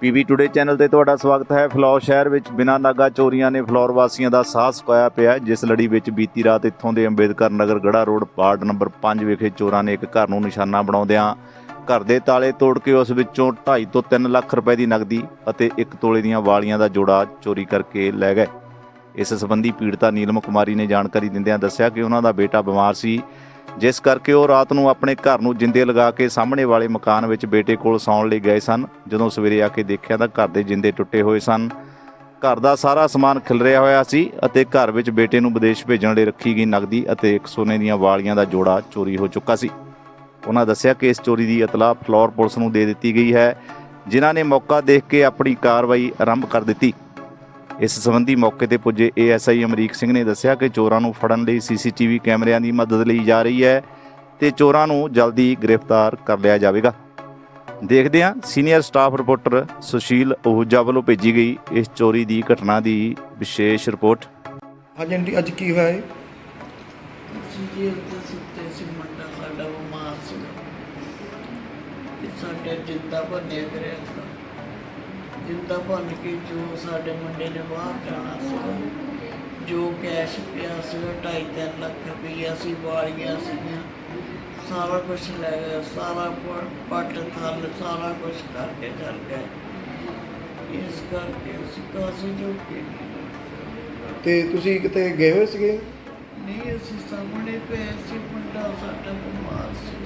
PB today channel ਤੇ ਤੁਹਾਡਾ ਸਵਾਗਤ ਹੈ। ਫਲੌਰ ਸ਼ਹਿਰ ਵਿੱਚ ਬਿਨਾਂ ਨਾਗਾ ਚੋਰੀਆਂ ਨੇ ਫਲੌਰ ਵਾਸੀਆਂ ਦਾ ਸਾਹ ਸੁਕਾਇਆ ਪਿਆ ਹੈ, ਜਿਸ ਲੜੀ ਵਿੱਚ ਬੀਤੀ ਰਾਤ ਇੱਥੋਂ ਦੇ Ambedkar Nagar Gara road ward number 5 ਵਿਖੇ ਚੋਰਾਂ ਨੇ ਇੱਕ ਘਰ ਨੂੰ ਨਿਸ਼ਾਨਾ ਬਣਾਉਂਦਿਆਂ ਘਰ ਦੇ ਤਾਲੇ ਤੋੜ ਕੇ ਉਸ ਵਿੱਚੋਂ 2.5 ਤੋਂ 3 ਲੱਖ ਰੁਪਏ ਦੀ ਨਕਦੀ ਅਤੇ ਇੱਕ ਤੋਲੇ ਦੀਆਂ ਵਾਲੀਆਂ ਦਾ ਜੋੜਾ ਚੋਰੀ ਕਰਕੇ ਲੈ ਗਏ। ਇਸ ਸੰਬੰਧੀ ਪੀੜਤਾ ਨੀਲਮ ਕੁਮਾਰੀ ਨੇ ਜਾਣਕਾਰੀ ਦਿੰਦਿਆਂ ਦੱਸਿਆ ਕਿ ਉਹਨਾਂ ਦਾ ਬੇਟਾ ਬਿਮਾਰ ਸੀ। ਜਿਸ ਕਰਕੇ ਉਹ ਰਾਤ ਨੂੰ ਆਪਣੇ ਘਰ ਨੂੰ ਜਿੰਦੇ ਲਗਾ ਕੇ ਸਾਹਮਣੇ ਵਾਲੇ ਮਕਾਨ ਵਿੱਚ ਬੇਟੇ ਕੋਲ ਸੌਣ ਲਈ ਗਏ ਸਨ। ਜਦੋਂ ਸਵੇਰੇ ਆ ਕੇ ਦੇਖਿਆ ਤਾਂ ਘਰ ਦੇ ਜਿੰਦੇ ਟੁੱਟੇ ਹੋਏ ਸਨ। ਘਰ ਦਾ ਸਾਰਾ ਸਮਾਨ ਖਿਲਰਿਆ ਹੋਇਆ ਸੀ ਅਤੇ ਘਰ ਵਿੱਚ ਬੇਟੇ ਨੂੰ ਵਿਦੇਸ਼ ਭੇਜਣ ਲਈ ਰੱਖੀ ਗਈ ਨਕਦੀ ਅਤੇ ਇੱਕ ਸੋਨੇ ਦੀਆਂ ਵਾਲੀਆਂ ਦਾ ਜੋੜਾ ਚੋਰੀ ਹੋ ਚੁੱਕਾ ਸੀ। ਉਹਨਾਂ ਦੱਸਿਆ ਕਿ ਇਸ ਚੋਰੀ ਦੀ ਇਤਲਾਹ ਫਲੋਰ ਪੁਲਿਸ ਨੂੰ ਦੇ ਦਿੱਤੀ ਗਈ ਹੈ, ਜਿਨ੍ਹਾਂ ਨੇ ਮੌਕਾ ਦੇਖ ਕੇ ਆਪਣੀ ਕਾਰਵਾਈ ਆਰੰਭ ਕਰ ਦਿੱਤੀ। ਇਸ ਸੰਬੰਧੀ ਮੌਕੇ ਤੇ ਪੁੱਜੇ ਏਐਸਆਈ ਅਮਰੀਕ ਸਿੰਘ ਨੇ ਦੱਸਿਆ ਕਿ ਚੋਰਾਂ ਨੂੰ ਫੜਨ ਲਈ ਸੀਸੀਟੀਵੀ ਕੈਮਰਿਆਂ ਦੀ ਮਦਦ ਲਈ ਜਾ ਰਹੀ ਹੈ ਤੇ ਚੋਰਾਂ ਨੂੰ ਜਲਦੀ ਗ੍ਰਿਫਤਾਰ ਕਰ ਲਿਆ ਜਾਵੇਗਾ। ਦੇਖਦੇ ਹਾਂ senior staff reporter Sushil Ahuja ਵੱਲੋਂ ਭੇਜੀ ਗਈ ਇਸ ਚੋਰੀ ਦੀ ਘਟਨਾ ਦੀ ਵਿਸ਼ੇਸ਼ ਰਿਪੋਰਟ। ਹਾਂਜੀ ਆਂਟੀ ਅੱਜ ਕੀ ਹੋਇਆ ਹੈ ਅਸੀਂ ਜੀ ਉੱਤੇ ਸੁੱਤੇ ਸੀ ਮੁੰਡਾ ਸਾਡਾ ਬਿਮਾਰ ਸੀ ਤੇ ਸਾਡੇ ਜਿੰਦਾ ਭੰਨਿਆ ਕਰਿਆ ਸੀ। ਜਿੰਦਾ ਭੰਨ ਕੇ ਜੋ ਸਾਡੇ ਮੁੰਡੇ ਨੇ ਬਾਹਰ ਜਾਣਾ ਸੀ ਜੋ ਕੈਸ਼ ਪਿਆ ਸੀ ਢਾਈ ਤਿੰਨ ਲੱਖ ਰੁਪਈਆ ਸੀ ਵਾਲੀਆਂ ਸੀਗੀਆਂ। ਸਾਰਾ ਕੁਝ ਲੈ ਗਿਆ ਸਾਰਾ ਪੱਟ ਥੱਲ ਸਾਰਾ ਕੁਝ ਕਰਕੇ ਚੱਲ ਗਏ। ਇਸ ਕਰਕੇ ਅਸੀਂ ਕਾਸੀ ਜੋ ਕਿ ਤੇ ਤੁਸੀਂ ਕਿਤੇ ਗਏ ਹੋਏ ਸੀਗੇ? ਨਹੀਂ ਅਸੀਂ ਸਾਹਮਣੇ ਪਏ ਸੀ ਮੁੰਡਾ ਸਾਡਾ ਬਿਮਾਰ ਸੀ।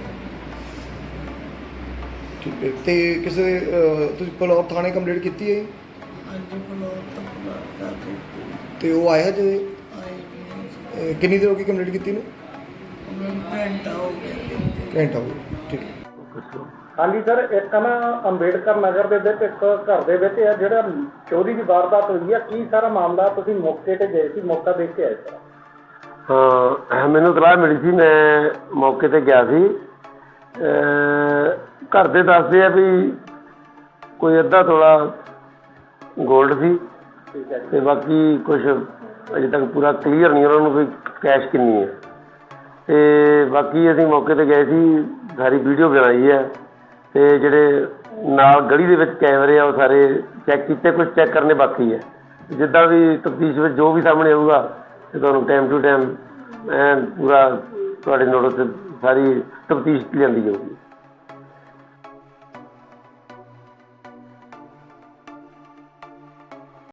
ਠੀਕ ਹੈ। ਤੇ ਕਿਸੇ ਅਹ, ਤੁਸੀਂ ਪਲੌਰ ਥਾਣੇ ਕੰਪਲੀਟ ਕੀਤੀ ਹੈ ਅੱਜ ਤੋਂ ਬਲੋਰ ਕਰ ਦਿੱਤੀ। ਤੇ ਉਹ ਆਇਆ ਜੇ? ਆਈ ਨਹੀਂ ਅਹ, ਕਿੰਨੀ ਦੇਰ ਹੋ ਗਈ ਕੰਪਲੀਟ ਕੀਤੀ ਨੂੰ? ਉਹਨਾਂ ਘੰਟਾ ਹੋ ਗਿਆ ਕਹਿੰਦੇ ਘੰਟਾ ਹੋ ਗਿਆ ਠੀਕ ਹੈ। ਹਾਂਜੀ ਸਰ ਇੱਕ ਨਾ ਅੰਬੇਡਕਰ ਨਗਰ ਦੇ ਵਿੱਚ ਇੱਕ ਘਰ ਦੇ ਵਿੱਚ ਆ ਜਿਹੜਾ ਚੋਰੀ ਦੀ ਵਾਰਦਾਤ ਹੋਈ ਆ ਕੀ ਸਾਰਾ ਮਾਮਲਾ ਤੁਸੀਂ ਮੌਕੇ ਤੇ ਗਏ ਸੀ ਮੌਕਾ ਦੇਖ ਕੇ ਆਏ ਸਰ ਹਾਂ ਮੈਨੂੰ ਤਲਾਹ ਮਿਲੀ ਸੀ ਮੈਂ ਮੌਕੇ ਤੇ ਗਿਆ ਸੀ। ਅਹ ਘਰ ਦੇ ਦੱਸਦੇ ਆ ਵੀ ਕੋਈ ਅੱਧਾ ਤੋਲਾ 골ਡ ਸੀ ਤੇ ਬਾਕੀ ਕੁਝ ਅਜੇ ਤੱਕ ਪੂਰਾ ਕਲੀਅਰ ਨਹੀਂ ਉਹਨਾਂ ਨੂੰ ਵੀ ਕੈਸ਼ ਕਿੰਨੀ ਹੈ। ਤੇ ਬਾਕੀ ਅਸੀਂ ਮੌਕੇ ਤੇ ਗਏ ਸੀ ਸਾਰੀ ਵੀਡੀਓ ਬਣਾਈ ਹੈ ਤੇ ਜਿਹੜੇ ਨਾਲ ਗਲੀ ਦੇ ਵਿੱਚ ਕੈਮਰੇ ਆ ਉਹ ਸਾਰੇ ਚੈੱਕ ਕੀਤੇ ਕੁਝ ਚੈੱਕ ਕਰਨੇ ਬਾਕੀ ਹੈ। ਜਿੱਦਾਂ ਵੀ ਤਫਤੀਸ਼ ਵਿੱਚ ਜੋ ਵੀ ਸਾਹਮਣੇ ਆਊਗਾ ਤੇ ਤੁਹਾਨੂੰ ਟਾਈਮ ਟੂ ਟਾਈਮ ਐਨ ਪੂਰਾ ਤੁਹਾਡੇ ਨੋਟਿਸ ਤੇ ਸਾਰੀ ਤਫਤੀਸ਼ ਲਿਆਂਦੀ ਜਾਊਗੀ।